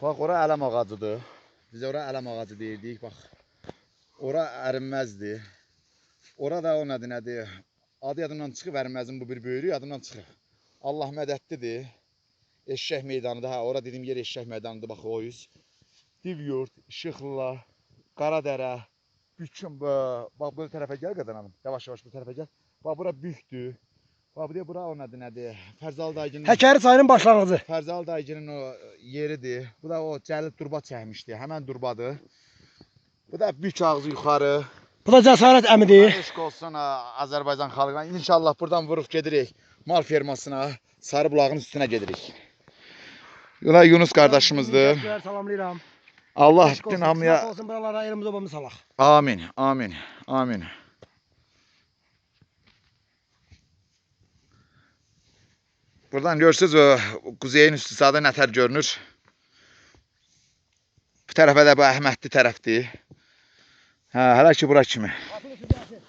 Bax, ora ələm ağacıdır. Biz ora ələm ağacı deyirdik, bax. Ora ərinməzdir. Ora da o nədir, nədir? Adı yadımdan çıxıb ərinməzin bu bir böyrü yadımdan çıxıb. Allah mədədlidir. Eşşək meydanıdır. Hə, ora dediyim yer eşşək meydanıdır, bax o yüz. Divyurt, Işıqlıla, Qaradərə, bütün bu, bax bu tərəfə gəl Qadan hanım. Yavaş-yavaş bu tərəfə gəl. Bax bura büyükdür. Bax deyə bura o nədir, nədir? Fərzal dayıgının Həkəri çayının başlanğıcı. Fərzal dayıgının o yeridir. Bu da o Cəlil durba çəkmişdi. Həmən durbadır. Bu da büyük ağzı yuxarı. Bu da cəsarət əmidir. Eşq olsun Azərbaycan xalqına. İnşallah buradan vuruq gedirik mal fermasına, Sarı bulağın üstünə gedirik. Yola Yunus qardaşımızdır. Salamlayıram. Allah bütün hamıya olsun buralara elimiz obamız salaq. amin, amin, amin. Buradan görürsüz o kuzeyin üstü sağda nətər görünür. Bu tərəfə də bu Əhmədli tərəfdir. Hə, hələ ki bura kimi. Qapını.